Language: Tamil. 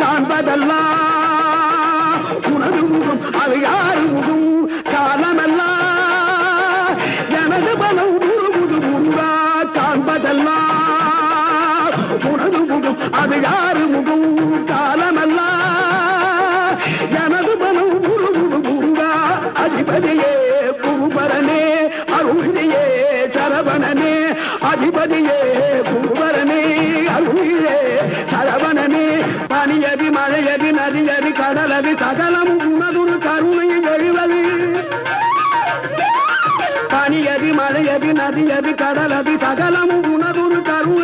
காண்பதெல்லாம் உனது முகம் அது யாரு முகம்? காலமெல்லாம் எனது பலம் முழுமுது முருகா காண்பதெல்லாம் உனது முகம் அது யாரு முகம்? காலமெல்லாம் எனது பலம் முழுமுது முருகா அதிபதியே குருபரனே அருளியே சரவணனே அதிபதியே பனியதி மழையதி நதியதி கடலது சகலம் உனதுரு கருணையில் எழுவது. பனியதி மழையதி நதியதி கடலது சகலம் உனதுரு கருணை